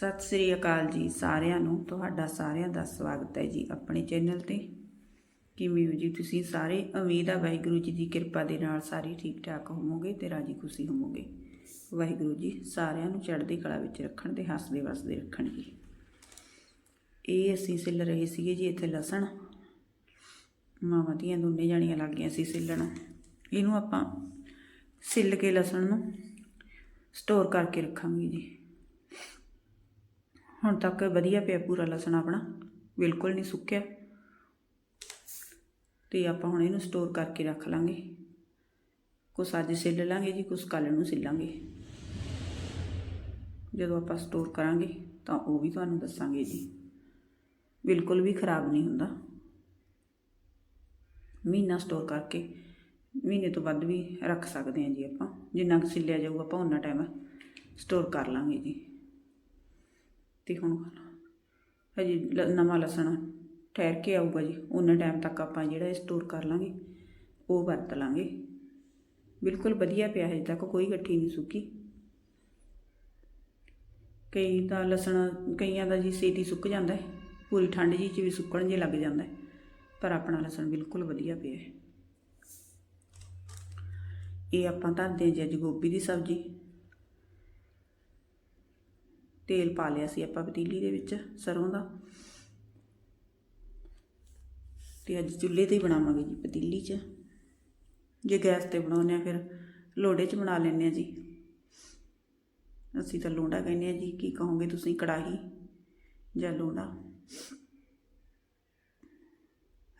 ਸਤਿ ਸ੍ਰੀ ਅਕਾਲ ਜੀ ਸਾਰਿਆਂ ਨੂੰ, ਤੁਹਾਡਾ ਸਾਰਿਆਂ ਦਾ ਸਵਾਗਤ ਹੈ ਜੀ ਆਪਣੇ ਚੈਨਲ ਤੇ। ਕਿਵੇਂ ਹੋ ਜੀ ਤੁਸੀਂ ਸਾਰੇ? ਉਮੀਦ ਆ ਵਾਹਿਗੁਰੂ ਜੀ ਦੀ ਕਿਰਪਾ ਦੇ ਨਾਲ ਸਾਰੇ ਠੀਕ ਠਾਕ ਹੋਵੋਗੇ ਤੇ ਰਾਜੀ ਖੁਸ਼ੀ ਹੋਵੋਗੇ। ਵਾਹਿਗੁਰੂ ਜੀ ਸਾਰਿਆਂ ਨੂੰ ਚੜ੍ਹਦੀ ਕਲਾ ਵਿੱਚ ਰੱਖਣ ਤੇ ਹੱਸਦੇ ਵਸਦੇ ਰੱਖਣ ਜੀ ਇਹ ਅਸੀਂ ਸਿੱਲ ਰਹੇ ਸੀਗੇ ਜੀ ਇੱਥੇ ਲਸਣ। ਮਾਵਾਂ ਦੀਆਂ ਦੋਨੇ ਜਾਣੀਆਂ ਲੱਗ ਗਈਆਂ ਸੀ ਸਿੱਲਣ। ਇਹਨੂੰ ਆਪਾਂ ਸਿੱਲ ਕੇ ਲਸਣ ਨੂੰ ਸਟੋਰ ਕਰਕੇ ਰੱਖਾਂਗੇ ਜੀ। ਹੁਣ ਤੱਕ ਵਧੀਆ ਪਿਆ ਪੂਰਾ ਲਸਣ ਆਪਣਾ, ਬਿਲਕੁਲ ਨਹੀਂ ਸੁੱਕਿਆ। ਤੇ ਆਪਾਂ ਹੁਣ ਇਹਨੂੰ ਸਟੋਰ ਕਰਕੇ ਰੱਖ ਲਾਂਗੇ। ਕੁਛ ਅੱਜ ਸਿੱਲ ਲਾਂਗੇ ਜੀ, ਕੁਛ ਕੱਲ ਨੂੰ ਸਿੱਲਾਂਗੇ। ਜਦੋਂ ਆਪਾਂ ਸਟੋਰ ਕਰਾਂਗੇ, ਤਾਂ ਉਹ ਵੀ ਤੁਹਾਨੂੰ ਦੱਸਾਂਗੇ ਜੀ। ਬਿਲਕੁਲ ਵੀ ਖਰਾਬ ਨਹੀਂ ਹੁੰਦਾ। ਮਹੀਨਾ ਸਟੋਰ ਕਰਕੇ, ਮਹੀਨੇ ਤੋਂ ਵੱਧ ਵੀ ਰੱਖ ਸਕਦੇ ਹਾਂ ਜੀ ਆਪਾਂ। ਜਿੰਨਾ ਕੁ ਸਿੱਲਿਆ ਜਾਊਗਾ ਆਪਾਂ ਉਹਨਾਂ ਟਾਈਮ ਸਟੋਰ ਕਰ ਲਾਂਗੇ ਜੀ। ਤੇ ਹੁਣ ਹਜੇ ਲ- ਨਵਾਂ ਲਸਣ ਠਹਿਰ ਕੇ ਆਊਗਾ ਜੀ। ਉਹਨਾਂ ਟਾਈਮ ਤੱਕ ਆਪਾਂ ਜਿਹੜਾ ਇਹ ਸਟੋਰ ਕਰ ਲਾਂਗੇ, ਉਹ ਵਰਤ ਲਾਂਗੇ। ਬਿਲਕੁਲ ਵਧੀਆ ਪਿਆ ਹਜੇ ਤੱਕ, ਕੋਈ ਗੱਠੀ ਨਹੀਂ ਸੁੱਕੀ। ਕਈ ਤਾਂ ਲਸਣ, ਕਈਆਂ ਦਾ ਜੀ ਛੇਤੀ ਸੁੱਕ ਜਾਂਦਾ ਹੈ। ਪੂਰੀ ਠੰਡ ਜੀ ਚ ਵੀ ਸੁੱਕਣ ਜੇ ਲੱਗ ਜਾਂਦਾ ਹੈ। ਪਰ ਆਪਣਾ ਲਸਣ ਬਿਲਕੁਲ ਵਧੀਆ ਪਿਆ ਹੈ। ਇਹ ਆਪਾਂ ਧਰਦੇ ਹਾਂ ਜੀ ਅੱਜ ਗੋਭੀ ਦੀ ਸਬਜ਼ੀ। ਤੇਲ ਪਾ ਲਿਆ ਸੀ ਆਪਾਂ ਪਤੀਲੀ ਦੇ ਵਿੱਚ ਸਰੋਂ ਦਾ। ਤੇ ਅੱਜ ਚੁੱਲ੍ਹੇ ਤੇ ਹੀ ਬਣਾਵਾਂਗੇ ਜੀ ਪਤੀਲੀ 'ਚ। ਜੇ ਗੈਸ ਤੇ ਬਣਾਉਂਦੇ ਆ ਫਿਰ ਲੋੜੇ 'ਚ ਬਣਾ ਲੈਂਦੇ ਆ ਜੀ। ਅਸੀਂ ਤਾਂ ਲੋਂਡਾ ਕਹਿੰਦੇ ਆ ਜੀ, ਕੀ ਕਹੋਗੇ ਤੁਸੀਂ, ਕੜਾਹੀ ਜਾਂ ਲੋਂਡਾ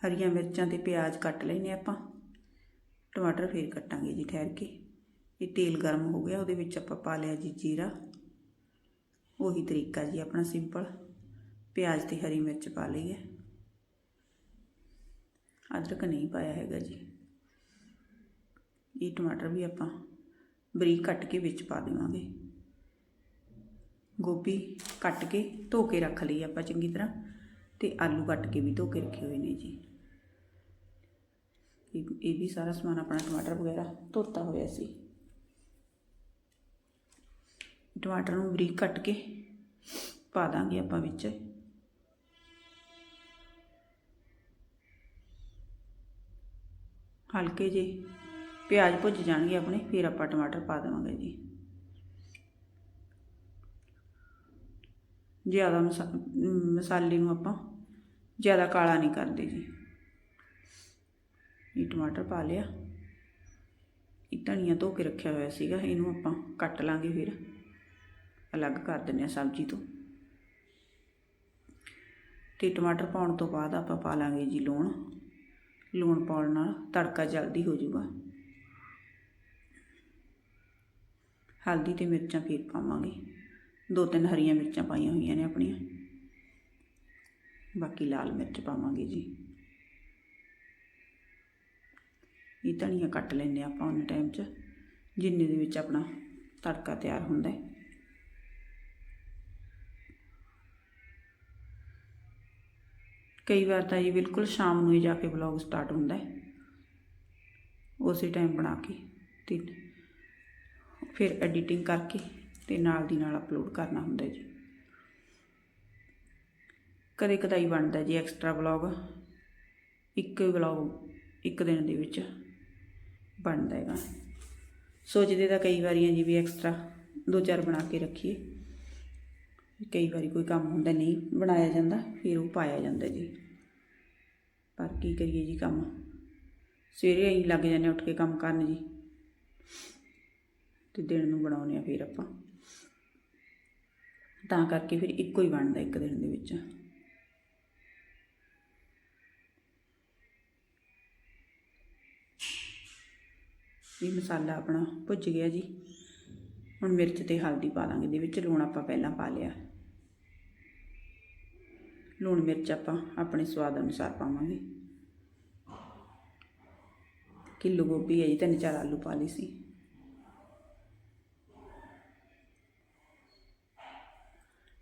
ਹਰੀਆਂ ਮਿਰਚਾਂ ਤੇ ਪਿਆਜ਼ ਕੱਟ ਲੈਨੇ ਆਪਾਂ। ਟਮਾਟਰ ਫੇਰ ਕੱਟਾਂਗੇ ਜੀ ਠਹਿਰ ਕੇ। ਇਹ ਤੇਲ ਗਰਮ ਹੋ ਗਿਆ, ਉਹਦੇ ਵਿੱਚ ਆਪਾਂ ਪਾ ਲਿਆ ਜੀ ਜੀਰਾ। ਉਹੀ ਤਰੀਕਾ ਜੀ ਆਪਣਾ ਸਿੰਪਲ ਪਿਆਜ਼ ਤੇ ਹਰੀ ਮਿਰਚ ਪਾ ਲਈ ਹੈ। ਅਦਰਕ ਨਹੀਂ ਪਾਇਆ ਹੈਗਾ ਜੀ। ਇਹ ਟਮਾਟਰ ਵੀ ਆਪਾਂ ਬਰੀਕ ਕੱਟ ਕੇ ਵਿੱਚ ਪਾ ਦੇਵਾਂਗੇ। ਗੋਭੀ ਕੱਟ ਕੇ ਧੋ ਕੇ ਰੱਖ ਲਈ ਆਪਾਂ ਚੰਗੀ ਤਰ੍ਹਾਂ ਤੇ ਆਲੂ ਕੱਟ ਕੇ ਵੀ ਧੋ ਕੇ ਰੱਖੇ ਹੋਏ ਨੇ ਜੀ। ਇਹ ਇਹ ਵੀ ਸਾਰਾ ਸਮਾਨ ਆਪਣਾ ਟਮਾਟਰ ਵਗੈਰਾ ਧੋਤਾ ਹੋਇਆ ਸੀ। ਟਮਾਟਰ ਨੂੰ ਬਰੀਕ ਕੱਟ ਕੇ ਪਾ ਦਾਂਗੇ ਆਪਾਂ ਵਿੱਚ। ਹਲਕੇ ਜੇ ਪਿਆਜ਼ ਭੁੱਜ ਜਾਣਗੇ ਆਪਣੇ, ਫਿਰ ਆਪਾਂ ਟਮਾਟਰ ਪਾ ਦੇਵਾਂਗੇ ਜੀ। ਜ਼ਿਆਦਾ ਮਸਾ- ਮਸਾਲੇ ਨੂੰ ਆਪਾਂ ਜ਼ਿਆਦਾ ਕਾਲਾ ਨਹੀਂ ਕਰਦੇ ਜੀ। ਇਹ ਟਮਾਟਰ ਪਾ ਲਿਆ। ਇਹ ਧਨੀਆ ਧੋ ਕੇ ਰੱਖਿਆ ਹੋਇਆ ਸੀਗਾ, ਇਹਨੂੰ ਆਪਾਂ ਕੱਟ ਲਾਂਗੇ ਫਿਰ। ਅਲੱਗ ਕਰ ਦਿੰਦੇ ਆ ਸਬਜ਼ੀ ਤੋਂ। ਤੇ ਟਮਾਟਰ ਪਾਉਣ ਤੋਂ ਬਾਅਦ ਆਪਾਂ ਪਾ ਲਾਂਗੇ ਜੀ ਲੂਣ। ਲੂਣ ਪਾਉਣ ਨਾਲ ਤੜਕਾ ਜਲਦੀ ਹੋ ਜਾਊਗਾ। ਹਲਦੀ ਤੇ ਮਿਰਚਾਂ ਫਿਰ ਪਾਵਾਂਗੇ। ਦੋ ਤਿੰਨ ਹਰੀਆਂ ਮਿਰਚਾਂ ਪਾਈਆਂ ਹੋਈਆਂ ਨੇ ਆਪਣੀਆਂ। ਬਾਕੀ ਲਾਲ ਮਿਰਚ ਪਾਵਾਂਗੇ ਜੀ। ਇਹ ਧਨੀਆ ਕੱਟ ਲੈਂਦੇ ਆਪਾਂ ਉਹਨਾਂ ਟਾਈਮ 'ਚ। ਜਿੰਨੇ ਦੇ ਵਿੱਚ ਆਪਣਾ ਤੜਕਾ ਤਿਆਰ ਹੁੰਦਾ ਹੈ। ਕਈ ਵਾਰ ਤਾਂ ਇਹ ਬਿਲਕੁਲ ਸ਼ਾਮ ਨੂੰ ਹੀ ਜਾ ਕੇ ਵਲੌਗ ਸਟਾਰਟ ਹੁੰਦਾ ਹੈ। ਉਸੇ ਟਾਈਮ ਬਣਾ ਕੇ ਤੇ ਫਿਰ ਐਡੀਟਿੰਗ ਕਰਕੇ ਤੇ ਨਾਲ ਦੀ ਨਾਲ ਅਪਲੋਡ ਕਰਨਾ ਹੁੰਦਾ ਜੀ। ਕਦੇ ਕਦਾਈ ਬਣਦਾ ਜੀ ਐਕਸਟਰਾ ਵਲੌਗ ਇੱਕ ਵਲੌਗ ਇੱਕ ਦਿਨ ਦੇ ਵਿੱਚ ਬਣਦਾ ਹੈਗਾ। ਸੋਚਦੇ ਤਾਂ ਕਈ ਵਾਰੀਆਂ ਜੀ ਵੀ ਐਕਸਟਰਾ ਦੋ ਚਾਰ ਬਣਾ ਕੇ ਰੱਖੀਏ। ਕਈ ਵਾਰੀ ਕੋਈ ਕੰਮ ਹੁੰਦਾ ਨਹੀਂ ਬਣਾਇਆ ਜਾਂਦਾ, ਫਿਰ ਉਹ ਪਾਇਆ ਜਾਂਦਾ ਜੀ। ਪਰ ਕੀ ਕਰੀਏ ਜੀ ਕੰਮ? ਸਵੇਰੇ ਅਸੀਂ ਲੱਗ ਜਾਂਦੇ ਹਾਂ ਉੱਠ ਕੇ ਕੰਮ ਕਰਨ ਜੀ। ਤੇ ਦਿਨ ਨੂੰ ਬਣਾਉਂਦੇ ਆ ਫਿਰ ਆਪਾਂ। ਤਾਂ ਕਰਕੇ ਫਿਰ ਇੱਕੋ ਹੀ ਬਣਦਾ ਇੱਕ ਦਿਨ ਦੇ ਵਿੱਚ। ਇਹ ਮਸਾਲਾ ਆਪਣਾ ਭੁੱਜ ਗਿਆ ਜੀ। ਹੁਣ ਮਿਰਚ ਤੇ ਹਲਦੀ ਪਾ ਦਾਂਗੇ ਇਹਦੇ ਵਿੱਚ ਲੂਣ ਆਪਾਂ ਪਹਿਲਾਂ ਪਾ ਲਿਆ। ਲੂਣ ਮਿਰਚ ਆਪਾਂ ਆਪਣੇ ਸਵਾਦ ਅਨੁਸਾਰ ਪਾਵਾਂਗੇ। ਕਿਲੋ ਗੋਭੀ ਹੈ ਜੀ, ਤਿੰਨ ਚਾਰ ਆਲੂ ਪਾ ਲਈ ਸੀ।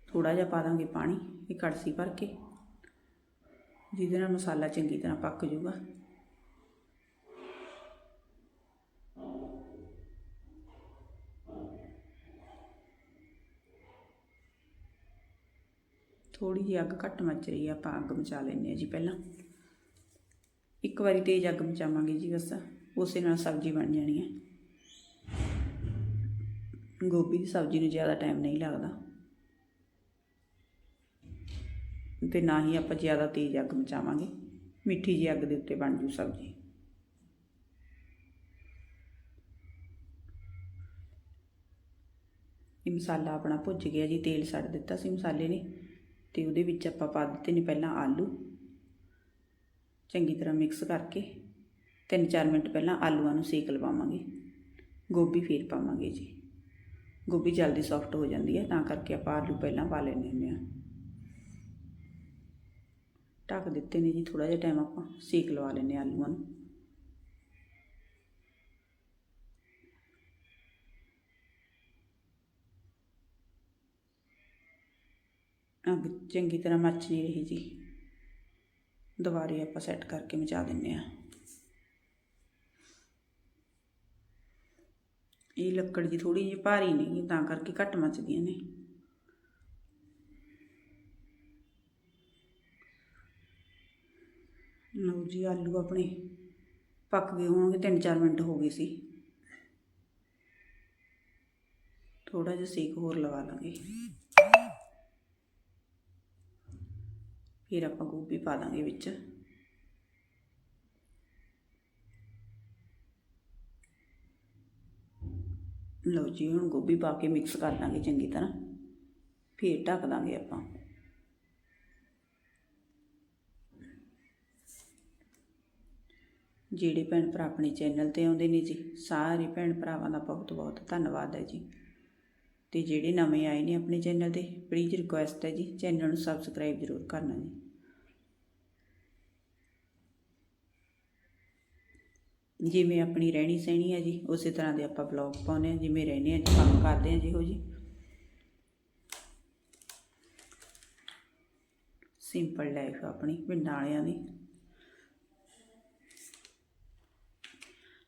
ਥੋੜਾ ਜਿਹਾ ਪਾ ਦਾਂਗੇ ਪਾਣੀ, ਇਹ ਕੜਸੀ ਭਰ ਕੇ। ਜਿਹਦੇ ਨਾਲ ਮਸਾਲਾ ਚੰਗੀ ਤਰ੍ਹਾਂ ਪੱਕ ਜਾਊਗਾ। ਥੋੜੀ ਜਿਹੀ ਅੱਗ ਘੱਟ ਮੱਚ ਰਹੀ ਆ, ਆਪਾਂ ਅੱਗ ਮਚਾ ਲੈਂਦੇ ਆ ਜੀ ਪਹਿਲਾਂ। ਇੱਕ ਵਾਰੀ ਤੇਜ਼ ਅੱਗ ਮਚਾਵਾਂਗੇ ਜੀ ਬਸ, ਉਸੇ ਨਾਲ ਸਬਜ਼ੀ ਬਣ ਜਾਣੀ ਹੈ ਗੋਭੀ ਦੀ ਸਬਜ਼ੀ ਨੂੰ ਜ਼ਿਆਦਾ ਟਾਈਮ ਨਹੀਂ ਲੱਗਦਾ। ਤੇ ਨਾ ਹੀ ਆਪਾਂ ਜ਼ਿਆਦਾ ਤੇਜ਼ ਅੱਗ ਮਚਾਵਾਂਗੇ, ਮਿੱਠੀ ਜਿਹੀ ਅੱਗ ਦੇ ਉੱਤੇ ਬਣ ਜੂ ਸਬਜ਼ੀ। ਇਹ ਮਸਾਲਾ ਆਪਣਾ ਭੁੱਜ ਗਿਆ ਜੀ, ਤੇਲ ਛੱਡ ਦਿੱਤਾ ਸੀ ਮਸਾਲੇ ਨੇ। ਤੇ ਉਹਦੇ ਵਿੱਚ ਆਪਾਂ ਪਾ ਦਿੱਤੇ ਨੇ ਪਹਿਲਾਂ ਆਲੂ। ਚੰਗੀ ਤਰ੍ਹਾਂ ਮਿਕਸ ਕਰਕੇ 3-4 ਮਿੰਟ ਪਹਿਲਾਂ ਆਲੂਆਂ ਨੂੰ ਸੇਕ ਲਵਾਵਾਂਗੇ। ਗੋਭੀ ਫੇਰ ਪਾਵਾਂਗੇ ਜੀ। ਗੋਭੀ ਜਲਦੀ ਸੌਫਟ ਹੋ ਜਾਂਦੀ ਹੈ, ਤਾਂ ਕਰਕੇ ਆਪਾਂ ਆਲੂ ਪਹਿਲਾਂ ਪਾ ਲੈਂਦੇ ਹੁੰਦੇ ਆ ਢੱਕ ਦਿੱਤੇ ਨੇ ਜੀ ਥੋੜਾ ਜਿਹਾ ਟਾਈਮ ਆਪਾਂ ਸੇਕ ਲਵਾ ਲੈਂਦੇ ਹਾਂ ਆਲੂਆਂ ਨੂੰ। ਅੱਗ ਚੰਗੀ ਤਰ੍ਹਾਂ ਮੱਚ ਨਹੀਂ ਰਹੀ ਜੀ। ਦੁਬਾਰੇ ਆਪਾਂ ਸੈੱਟ ਕਰਕੇ ਮਚਾ ਦਿੰਨੇ ਆ ਇਹ ਲੱਕੜ ਜੀ ਥੋੜੀ ਜਿਹੀ ਭਾਰੀ ਨਹੀਂ ਤਾਂ ਕਰਕੇ ਘੱਟ ਮੱਚਦੀਆਂ ਨੇ। ਲਓ ਜੀ, ਆਲੂ ਆਪਣੇ ਪੱਕ ਗਏ ਹੋਣਗੇ 3-4 ਮਿੰਟ ਹੋ ਗਏ ਸੀ। ਥੋੜਾ ਜਿਹਾ ਸੇਕ ਹੋਰ ਲਵਾ ਲਾਂਗੇ। ਫਿਰ ਆਪਾਂ ਗੋਭੀ ਪਾ ਦਾਂਗੇ ਵਿੱਚ। ਲਓ ਜੀ, ਹੁਣ ਗੋਭੀ ਪਾ ਕੇ ਮਿਕਸ ਕਰ ਦਾਂਗੇ ਚੰਗੀ ਤਰ੍ਹਾਂ। ਫਿਰ ਢੱਕ ਦਾਂਗੇ ਆਪਾਂ। ਜਿਹੜੇ ਭੈਣ ਭਰਾ ਆਪਣੇ ਚੈਨਲ ਤੇ ਆਉਂਦੇ ਨੇ ਜੀ, ਸਾਰੇ ਭੈਣ ਭਰਾਵਾਂ ਦਾ ਬਹੁਤ ਬਹੁਤ ਧੰਨਵਾਦ ਹੈ ਜੀ। ਤੇ ਜਿਹੜੇ ਨਵੇਂ ਆਏ ਨੇ ਆਪਣੇ ਚੈਨਲ ਤੇ ਪਲੀਜ਼ ਰਿਕੁਐਸਟ ਹੈ ਜੀ, ਚੈਨਲ ਨੂੰ ਸਬਸਕ੍ਰਾਈਬ ਜ਼ਰੂਰ ਕਰਨਾ ਜੀ। ਜਿਵੇਂ ਆਪਣੀ ਰਹਿਣੀ ਸਹਿਣੀ ਹੈ ਜੀ, ਉਸੇ ਤਰ੍ਹਾਂ ਦੇ ਆਪਾਂ ਬਲੌਗ ਪਾਉਂਦੇ ਹਾਂ, ਜਿਵੇਂ ਰਹਿੰਦੇ ਹਾਂ ਜੀ ਕੰਮ ਕਰਦੇ ਹਾਂ ਜਿਹੋ ਜੀ। ਸਿੰਪਲ ਲਾਈਫ ਆਪਣੀ, ਪਿੰਡਾਂ ਵਾਲਿਆਂ ਦੀ।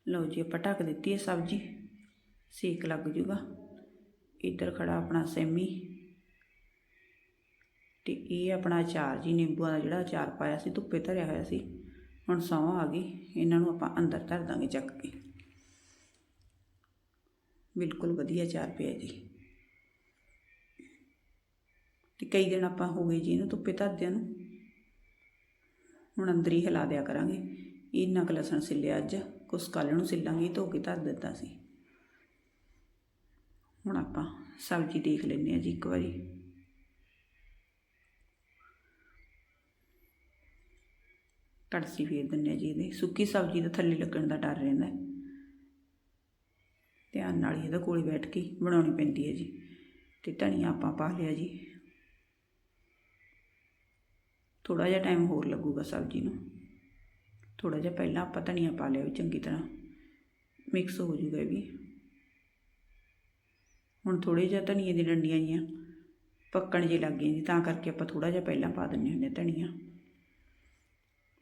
ਲਓ ਜੀ, ਆਪਾਂ ਢੱਕ ਦਿੱਤੀ ਹੈ ਸਬਜ਼ੀ, ਸੇਕ ਲੱਗ ਜੂਗਾ। ਇੱਧਰ ਖੜਾ ਆਪਣਾ ਸੈਮੀ। ਤੇ ਇਹ ਆਪਣਾ ਅਚਾਰ ਜੀ ਨਿੰਬੂਆਂ ਦਾ ਜਿਹੜਾ ਅਚਾਰ ਪਾਇਆ ਸੀ, ਧੁੱਪੇ ਧਰਿਆ ਹੋਇਆ ਸੀ। ਹੁਣ ਸੌਂ ਆ ਗਈ, ਇਹਨਾਂ ਨੂੰ ਆਪਾਂ ਅੰਦਰ ਧਰ ਦਾਂਗੇ ਚੱਕ ਕੇ। ਬਿਲਕੁਲ ਵਧੀਆ ਅਚਾਰ ਪਿਆ ਜੀ। ਤੇ ਕਈ ਦਿਨ ਆਪਾਂ ਹੋ ਗਏ ਜੀ ਇਹਨੂੰ ਧੁੱਪੇ ਧਰਦਿਆਂ ਨੂੰ। ਹੁਣ ਅੰਦਰ ਹੀ ਹਿਲਾ ਦਿਆ ਕਰਾਂਗੇ। ਇਹਨਾਂ ਕੁ ਲਸਣ ਸਿੱਲਿਆ ਅੱਜ, ਕੁਛ ਕੱਲ੍ਹ ਨੂੰ ਸਿੱਲਾਂਗੇ, ਧੋ ਕੇ ਧਰ ਦਿੱਤਾ ਸੀ। ਹੁਣ ਆਪਾਂ ਸਬਜ਼ੀ ਦੇਖ ਲੈਂਦੇ ਹਾਂ ਜੀ ਇੱਕ ਵਾਰੀ। ਕੜਛੀ ਫੇਰ ਦਿੰਦੇ ਹਾਂ ਜੀ ਇਹਦੇ। ਸੁੱਕੀ ਸਬਜ਼ੀ ਦਾ ਥੱਲੇ ਲੱਗਣ ਦਾ ਡਰ ਰਹਿੰਦਾ ਧਿਆਨ ਨਾਲ ਹੀ ਇਹਦਾ ਕੋਲੇ ਬੈਠ ਕੇ ਬਣਾਉਣੀ ਪੈਂਦੀ ਹੈ ਜੀ। ਤੇ ਧਨੀਆ ਆਪਾਂ ਪਾ ਲਿਆ ਜੀ। ਥੋੜਾ ਜਿਹਾ ਟਾਈਮ ਹੋਰ ਲੱਗੂਗਾ ਸਬਜ਼ੀ ਨੂੰ। ਥੋੜਾ ਜਿਹਾ ਪਹਿਲਾਂ ਆਪਾਂ ਧਨੀਆ ਪਾ ਲਿਆ ਵੀ ਚੰਗੀ ਤਰ੍ਹਾਂ। ਮਿਕਸ ਹੋ ਜੂਗਾ ਇਹ ਵੀ। ਹੁਣ ਥੋੜੇ ਜਿਹਾ ਧਨੀਏ ਦੀ ਡੰਡੀਆਂ ਜੀਆਂ ਪੱਕਣ ਜੇ ਲੱਗ ਗਈਆਂ ਜੀ, ਤਾਂ ਕਰਕੇ ਆਪਾਂ ਥੋੜਾ ਜਿਹਾ ਪਹਿਲਾਂ ਪਾ ਦਿੰਨੇ ਹੁੰਦੇ ਧਨੀਆ।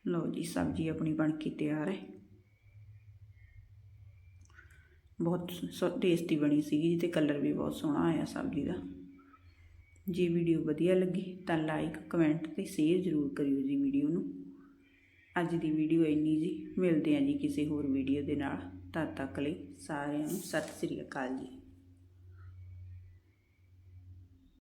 ਲਓ ਜੀ, ਸਬਜ਼ੀ ਆਪਣੀ ਬਣ ਕੇ ਤਿਆਰ ਹੈ। ਬਹੁਤ ਟੇਸਟੀ ਬਣੀ ਸੀਗੀ ਜੀ ਤੇ ਕਲਰ ਵੀ ਬਹੁਤ ਸੋਹਣਾ ਆਇਆ ਸਬਜ਼ੀ ਦਾ। ਜੇ ਵੀਡੀਓ ਵਧੀਆ ਲੱਗੀ ਤਾਂ ਲਾਈਕ ਕਮੈਂਟ ਤੇ ਸ਼ੇਅਰ ਜ਼ਰੂਰ ਕਰਿਓ ਜੀ ਵੀਡੀਓ ਨੂੰ। ਅੱਜ ਦੀ ਵੀਡੀਓ ਇੰਨੀ ਜੀ, ਮਿਲਦੇ ਹਾਂ ਜੀ ਕਿਸੇ ਹੋਰ ਵੀਡੀਓ ਦੇ ਨਾਲ। ਤਦ ਤੱਕ ਲਈ ਸਾਰਿਆਂ ਨੂੰ ਸਤਿ ਸ੍ਰੀ ਅਕਾਲ ਜੀ।